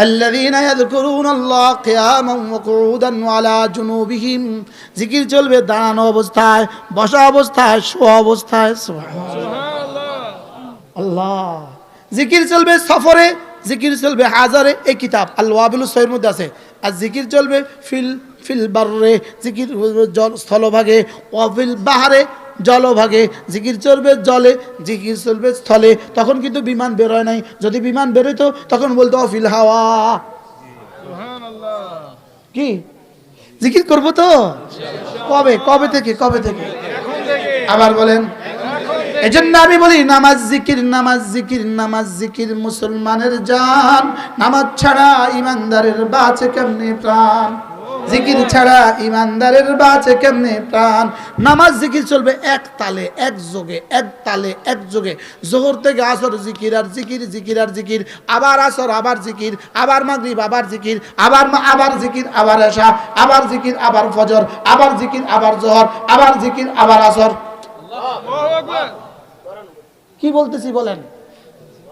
الذين يذكرون الله قياما وقعودا وعلى جنوبهم জিকির চলবে দাঁড়ানো অবস্থায় বসা অবস্থায় শোয়া অবস্থায় আল্লাহ জিকির চলবে সফরে জিকির চলবে হাজারে এই কিতাব আল্লাহ আবুল সহির মধ্যে আছে আর জিকির চলবে ফিল ফিল বারে জিকির জল স্থলভাগে অফিল বাহারে জলভাগে জিকির চলবে জলে জিকির চলবে স্থলে। তখন কিন্তু বিমান বেরোয় নাই। যদি বিমান বেরোতো তখন বলতো অফিল হাওয়া। কি? জিকির করব তো? কবে? কবে থেকে? কবে থেকে? আবার বলেন। এজন্য আমি বলি নামাজ জিকির নামাজ জিকির নামাজ জিকির মুসলমানের জান। নামাজ ছাড়া ইমানদারের বাঁচে কেমনি প্রাণ? জিকির ছাড়া ইমানদারের বাঁচে কেমনে প্রাণ? নামাজ জিকির চলবে এক তালে, এক যোগে, এক তালে, এক যোগে। জোহর থেকে আসর জিকির আর জিকির জিকির আর জিকির। আবার আসর, আবার জিকির, আবার মাগরিব, আবার জিকির, আবার আবার জিকির, আবার এশা, আবার জিকির, আবার ফজর, আবার জিকির, আবার জোহর, আবার জিকির, আবার আসর। কি বলতেছি বলেন?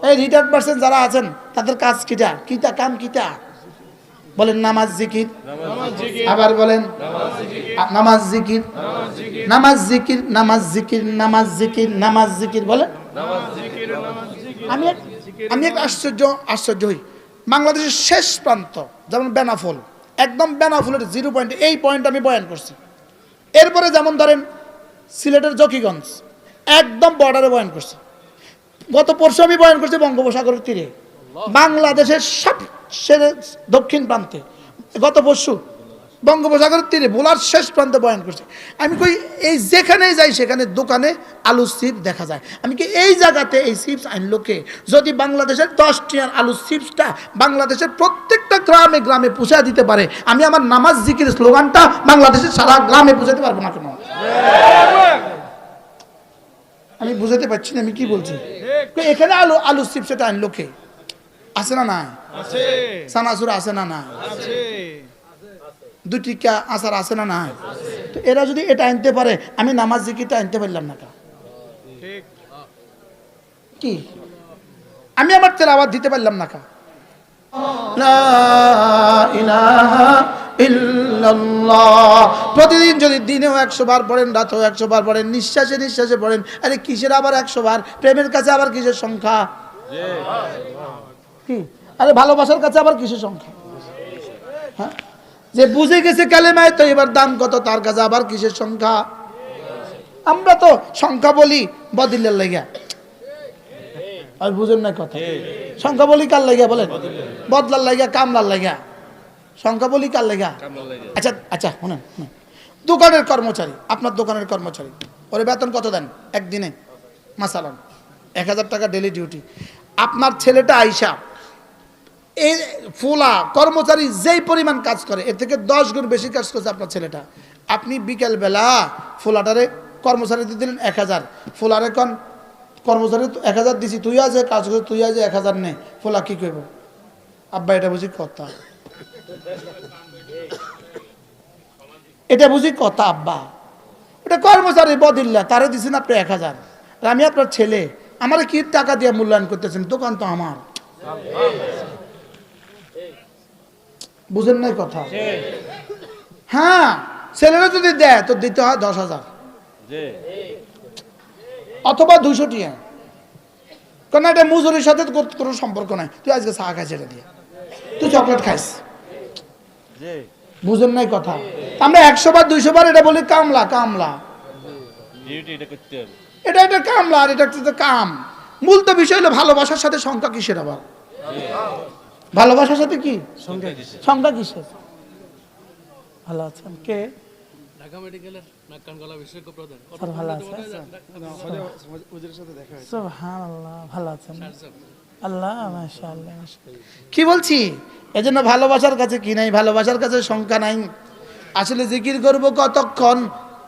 এই রিটায়ার্ড পার্সন যারা আছেন, তাদের কাজ কিটা? কিটা কাম কিটা? বলেন নামাজ জিকির। আবার বলেন নামাজ জিকির। নামাজ জিকির। নামাজ জিকির। নামাজ জিকির নামাজ জিকির বলেন। আমি এক- আমি এক আশ্চর্য আশ্চর্য হই। বাংলাদেশের শেষ প্রান্ত যেমন বেনাফল একদম বেনাফুলের জিরো পয়েন্ট এই পয়েন্ট আমি বয়ান করছি। এরপরে যেমন ধরেন সিলেটের জকিগঞ্জ একদম বর্ডারে বয়ান করছে। গত পরশু আমি বয়ান করছি বঙ্গোপসাগরের তীরে। বাংলাদেশের সবচেয়ে দক্ষিণ প্রান্তে। গত পরশু বঙ্গোপসাগরের তীরে বোলার শেষ প্রান্তে বয়ান করছে। আমি কই এই যেখানেই যাই সেখানে দোকানে আলু চিপস দেখা যায়। আমি কি এই জায়গাতে এই চিপস আনলো কে? যদি বাংলাদেশের দশ টিয়ার আলু চিপসটা বাংলাদেশের প্রত্যেকটা গ্রামে গ্রামে পুষা দিতে পারে আমি আমার নামাজ জিকির স্লোগানটা বাংলাদেশের সারা গ্রামে পুষাতে পারব না কেন? আমি বুঝাতে পারছি না আমি কি বলছি? এখানে আলু আলু চিপস এটা আনলো কে? আছে না না আছে। সানাসুর আছে না না আছে। দুটি কা আচার আছে না না তো এরা যদি এটা আনতে পারে আমি নামাজ জিকিরটা আনতে পারলাম না কা কি? আমি আমার তেলাওয়াত দিতে পারলাম না কা। লা ইলাহা ইল্লাল্লাহ। প্রতিদিন যদি দিনেও একশো বার পড়েন রাতেও একশো বার পড়েন নিঃশ্বাসে নিঃশ্বাসে পড়েন আরে কিসের আবার একশো বার? প্রেমের কাছে আবার কিসের সংখ্যা? কি? আরে ভালোবাসার কাছে আবার কিসের সংখ্যা? হ্যাঁ? যে বুঝে গেছে কালেমায় তো এবার দাম কত তার কাছে আবার কিসের সংখ্যা? আমরা তো সংখ্যা বলি বদিলের লেগা। আর বুঝেন না কথা। সংখ্যা বলি কার লেগা বলেন? বদলার লেগা কামলার লেগা। সংখ্যা বলি কার লেগা? আচ্ছা আচ্ছা শুনেন শুনেন। দোকানের কর্মচারী আপনার দোকানের কর্মচারী। ওরে বেতন কত দেন একদিনে? মাসালান। এক হাজার টাকা ডেলি ডিউটি আপনার ছেলেটা আইসা এই ফুলা, কর্মচারী যেই পরিমাণ কাজ করে, এর থেকে দশ গুণ বেশি কাজ করছে আপনার ছেলেটা। আপনি বিকেলবেলা ফুলাটারে কর্মচারীতে দিলেন এক হাজার। ফুলারে কন কর্মচারী এক হাজার দিছি, তুই আছে কাজ করে তুই আছে এক হাজার নে। ফুলা কি করব আব্বা, এটা বুঝি কথা? এটা বুঝি কথা, আব্বা? এটা কর্মচারী বদিল্লা, তারে দিছেন আপনি এক হাজার। আমি আপনার ছেলে, আমার কি টাকা দিয়ে মূল্যায়ন করতেছেন? দোকান তো আমার। বুঝেন নাই কথা? হ্যাঁ ছেলেরা যদি দেয় তো দিতে হয় দশ হাজার। অথবা দুশো টিয়া। কারণ এটা মজুরির সাথে তো কোনো সম্পর্ক নাই। তুই আজকে চা খাইছ এটা দিয়ে। তুই চকলেট খাইস। বুঝেন নাই কথা? আমরা একশো বার দুইশো বার এটা বলি কামলা কামলা। এটা এটা একটা কামলা আর এটা একটা কাম। মূল তো বিষয় হলো ভালোবাসার সাথে সংখ্যা কিসের আবার? ভালোবাসার সাথে কি? সংখ্যা কিসের? ভালো আছেন? কে? ঢাকা মেডিকেলের নাক বিশেষজ্ঞ প্রধান ভালো আছেন সুবহানাল্লাহ ভালো আছেন? আল্লাহ মাশাআল্লাহ কি বলছি? এজন্য ভালোবাসার কাছে কি নাই? ভালোবাসার কাছে সংখ্যা নাই। আসলে জিকির করব কতক্ষণ?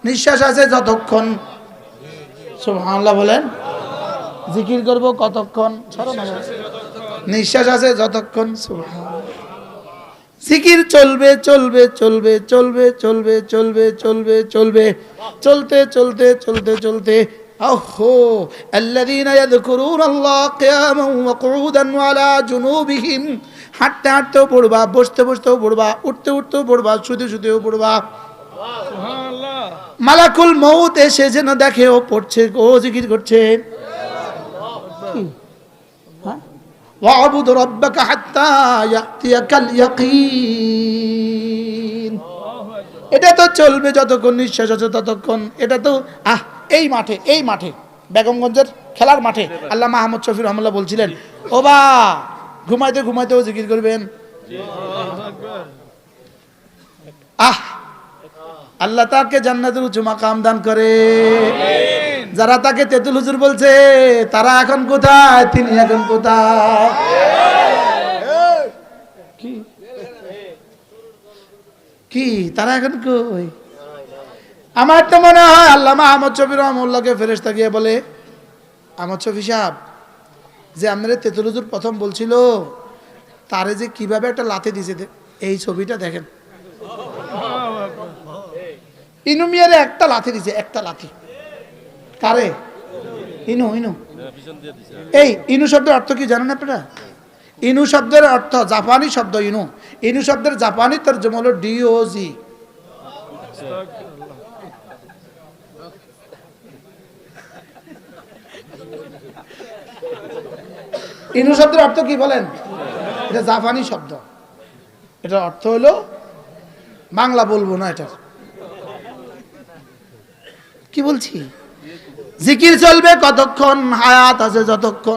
নিঃশ্বাস আছে যতক্ষণ। সুবহানাল্লাহ বলেন। জিকির করব কতক্ষণ? সরো না বাবা। নিঃশ্বাস আছে যতক্ষণ সুবহানাল্লাহ জিকির চলবে চলবে চলবে চলবে চলবে চলবে চলবে চলবে চলতে চলতে চলতে চলতে আহো الذين يذكرون الله قياما وقعودا وعلى جنوبهم হাঁটতে হাঁটতেও পড়বা বসতে বসতেও পড়বা উঠতে উঠতেও পড়বা শুতে শুতেও পড়বা মালাকুল মৌত এসে যেন দেখে ও পড়ছে ও জিকির করছে ওয়াবুদ রব্বাকা হাত্তা ইয়াতিয়াকাল ইয়াকিন এটা তো চলবে যতক্ষণ নিঃশ্বাস আছে ততক্ষণ। এটা তো, আহ, এই মাঠে এই মাঠে, বেগমগঞ্জের খেলার মাঠে আল্লাহ মাহমুদ শফির রহমুল্লাহ বলছিলেন, ও বা, ঘুমাইতে ঘুমাইতেও জিকির করবেন। আহ, আল্লাহ তাকে জান্নাতের উঁচু মাকাম দান করে। যারা তাকে তেতুল হুজুর বলছে, তারা এখন কোথায়? তিনি এখন কোথায়? কি? তারা এখন কই? আমার তো মনে হয় আল্লামা আহমদ শফি রহমুল্লাহকে ফেরেস্তা গিয়ে বলে, আহমদ শফি সাহেব, যে আপনারা তেতুল হুজুর প্রথম বলছিল, তারে যে কীভাবে একটা লাথি দিছে এই ছবিটা দেখেন। ইনু মিয়ারে একটা লাথি দিছে, একটা লাথি। কারে? ইনু ইনু। এই, ইনু শব্দের অর্থ কি জানেন আপনারা? ইনু শব্দের অর্থ জাপানি শব্দ ইনু। ইনু শব্দের জাপানি তর্জমা হলো ডিওজি। ইনু শব্দের অর্থ কি বলেন? এটা জাপানি শব্দ। এটার অর্থ হলো, বাংলা বলব না এটার। কি বলছি? জিকির চলবে কতক্ষণ? হায়াত আছে যতক্ষণ।